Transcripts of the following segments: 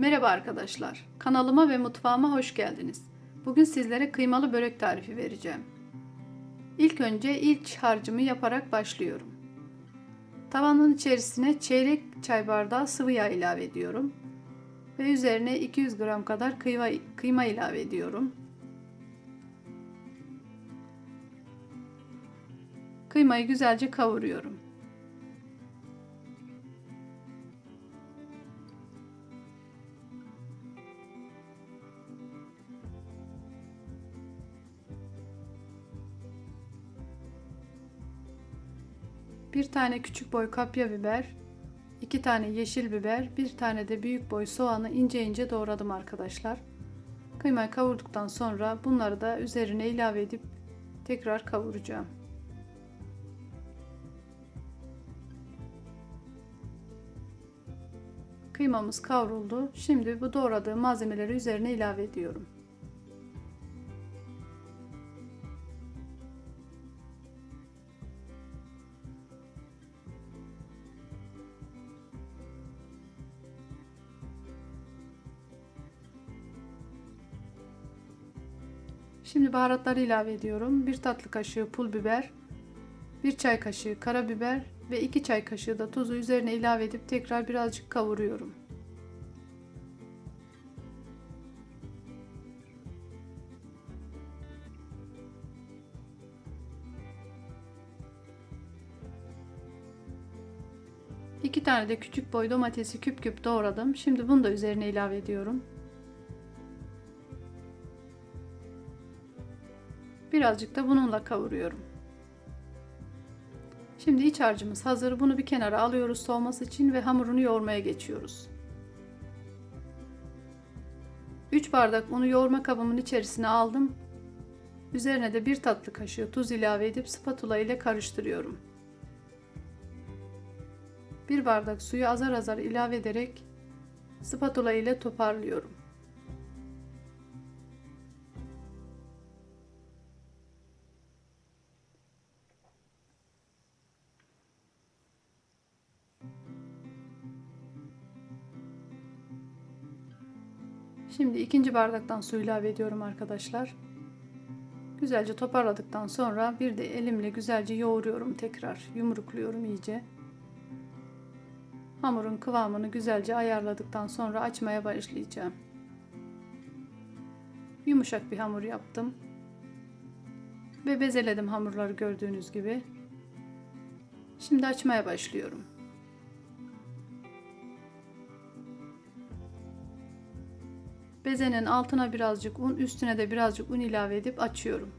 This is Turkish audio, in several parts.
Merhaba arkadaşlar. Kanalıma ve mutfağıma hoş geldiniz. Bugün sizlere kıymalı börek tarifi vereceğim. İlk önce ilk harcımı yaparak başlıyorum. Tavanın içerisine çeyrek çay bardağı sıvı yağ ilave ediyorum. Ve üzerine 200 gram kadar kıyma, kıyma ilave ediyorum. Kıymayı güzelce kavuruyorum. Bir tane küçük boy kapya biber, iki tane yeşil biber, bir tane de büyük boy soğanı ince ince doğradım arkadaşlar. Kıymayı kavurduktan sonra bunları da üzerine ilave edip tekrar kavuracağım. Kıymamız kavruldu. Şimdi bu doğradığım malzemeleri üzerine ilave ediyorum. Şimdi baharatları ilave ediyorum. 1 tatlı kaşığı pul biber, 1 çay kaşığı karabiber ve 2 çay kaşığı da tuzu üzerine ilave edip tekrar birazcık kavuruyorum. İki tane de küçük boy domatesi küp küp doğradım. Şimdi bunu da üzerine ilave ediyorum. Birazcık da bununla kavuruyorum. Şimdi iç harcımız hazır. Bunu bir kenara alıyoruz soğuması için ve hamurunu yoğurmaya geçiyoruz. 3 bardak unu yoğurma kabımın içerisine aldım. Üzerine de 1 tatlı kaşığı tuz ilave edip spatula ile karıştırıyorum. 1 bardak suyu azar azar ilave ederek spatula ile toparlıyorum. Şimdi ikinci bardaktan su ilave ediyorum arkadaşlar. Güzelce toparladıktan sonra bir de elimle güzelce yoğuruyorum tekrar. Yumrukluyorum iyice. Hamurun kıvamını güzelce ayarladıktan sonra açmaya başlayacağım. Yumuşak bir hamur yaptım. Ve bezeledim hamurları gördüğünüz gibi. Şimdi açmaya başlıyorum. Bezenin altına birazcık un, üstüne de birazcık un ilave edip açıyorum.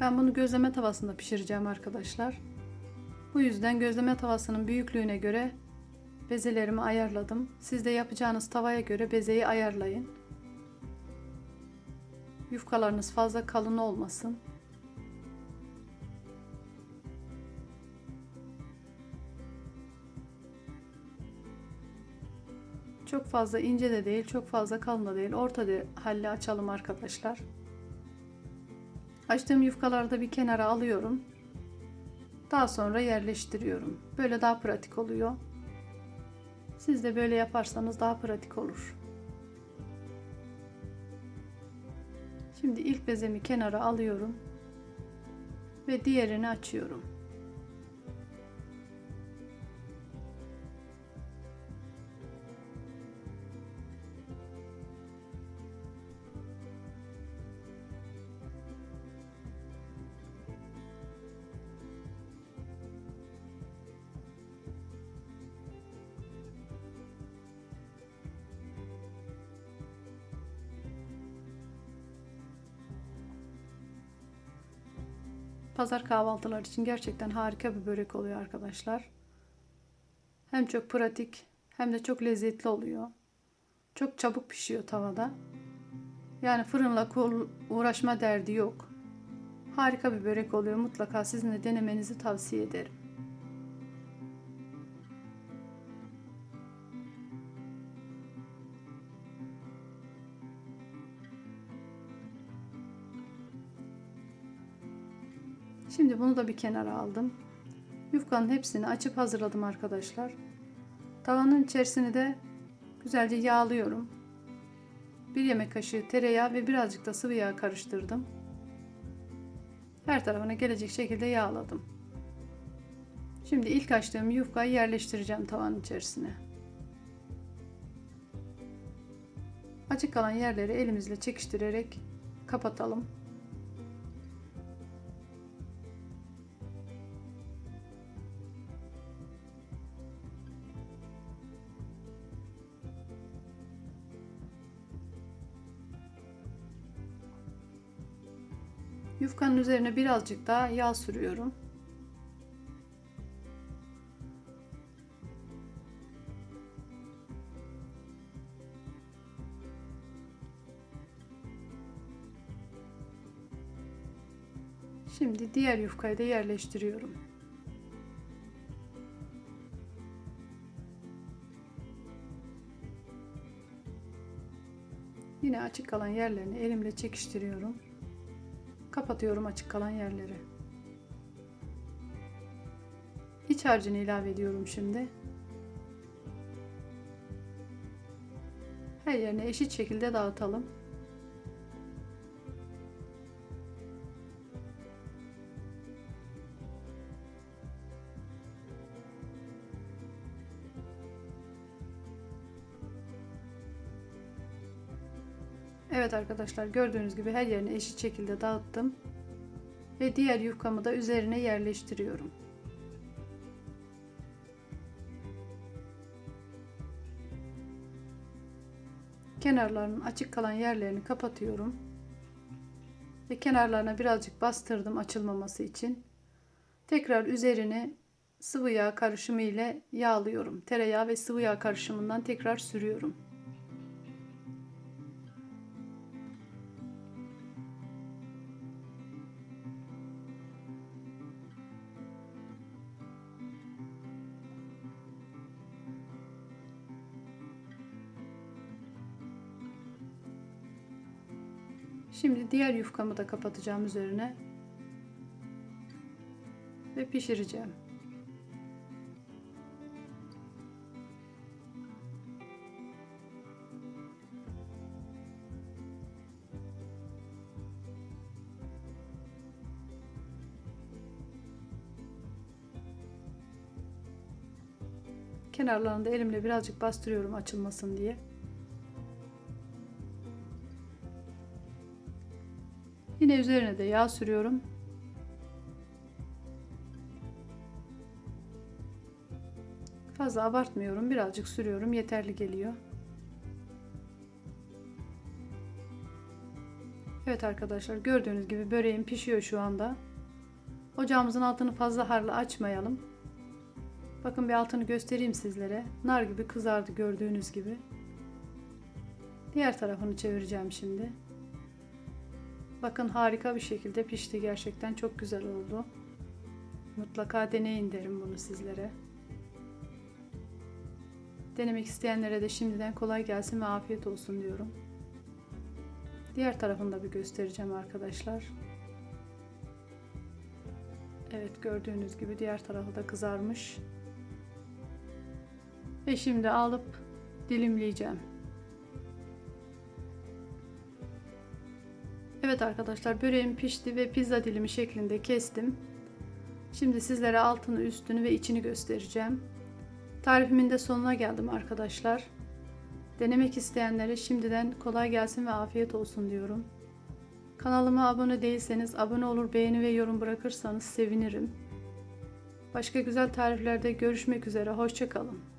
Ben bunu gözleme tavasında pişireceğim arkadaşlar. Bu yüzden gözleme tavasının büyüklüğüne göre bezelerimi ayarladım. Siz de yapacağınız tavaya göre bezeyi ayarlayın. Yufkalarınız fazla kalın olmasın. Çok fazla ince de değil, çok fazla kalın da değil. Orta halde açalım arkadaşlar. Açtığım yufkaları da bir kenara alıyorum. Daha sonra yerleştiriyorum. Böyle daha pratik oluyor. Siz de böyle yaparsanız daha pratik olur. Şimdi ilk bezemi kenara alıyorum ve diğerini açıyorum. Pazar kahvaltılar için gerçekten harika bir börek oluyor arkadaşlar. Hem çok pratik hem de çok lezzetli oluyor. Çok çabuk pişiyor tavada. Yani fırınla uğraşma derdi yok. Harika bir börek oluyor. Mutlaka sizin de denemenizi tavsiye ederim. Şimdi bunu da bir kenara aldım. Yufkanın hepsini açıp hazırladım arkadaşlar. Tavanın içerisini de güzelce yağlıyorum. Bir yemek kaşığı tereyağı ve birazcık da sıvı yağ karıştırdım. Her tarafına gelecek şekilde yağladım. Şimdi ilk açtığım yufkayı yerleştireceğim tavanın içerisine. Açık kalan yerleri elimizle çekiştirerek kapatalım. Yufkanın üzerine birazcık daha yağ sürüyorum. Şimdi diğer yufkayı da yerleştiriyorum. Yine açık kalan yerlerini elimle çekiştiriyorum. Kapatıyorum açık kalan yerleri. İç harcını ilave ediyorum şimdi. Her yerine eşit şekilde dağıtalım. Evet arkadaşlar gördüğünüz gibi her yerine eşit şekilde dağıttım. Ve diğer yufkamı da üzerine yerleştiriyorum. Kenarlarının açık kalan yerlerini kapatıyorum. Ve kenarlarına birazcık bastırdım açılmaması için. Tekrar üzerini sıvı yağ karışımı ile yağlıyorum. Tereyağı ve sıvı yağ karışımından tekrar sürüyorum. Şimdi diğer yufkamı da kapatacağım üzerine ve pişireceğim. Kenarlarını da elimle birazcık bastırıyorum açılmasın diye. Yine üzerine de yağ sürüyorum. Fazla abartmıyorum. Birazcık sürüyorum. Yeterli geliyor. Evet arkadaşlar gördüğünüz gibi böreğim pişiyor şu anda. Ocağımızın altını fazla harlı açmayalım. Bakın bir altını göstereyim sizlere. Nar gibi kızardı gördüğünüz gibi. Diğer tarafını çevireceğim şimdi. Bakın harika bir şekilde pişti. Gerçekten çok güzel oldu. Mutlaka deneyin derim bunu sizlere. Denemek isteyenlere de şimdiden kolay gelsin ve afiyet olsun diyorum. Diğer tarafını da bir göstereceğim arkadaşlar. Evet gördüğünüz gibi diğer tarafı da kızarmış. Ve şimdi alıp dilimleyeceğim. Evet arkadaşlar böreğim pişti ve pizza dilimi şeklinde kestim. Şimdi sizlere altını, üstünü ve içini göstereceğim. Tarifimin de sonuna geldim arkadaşlar. Denemek isteyenlere şimdiden kolay gelsin ve afiyet olsun diyorum. Kanalıma abone değilseniz abone olur, beğeni ve yorum bırakırsanız sevinirim. Başka güzel tariflerde görüşmek üzere. Hoşçakalın.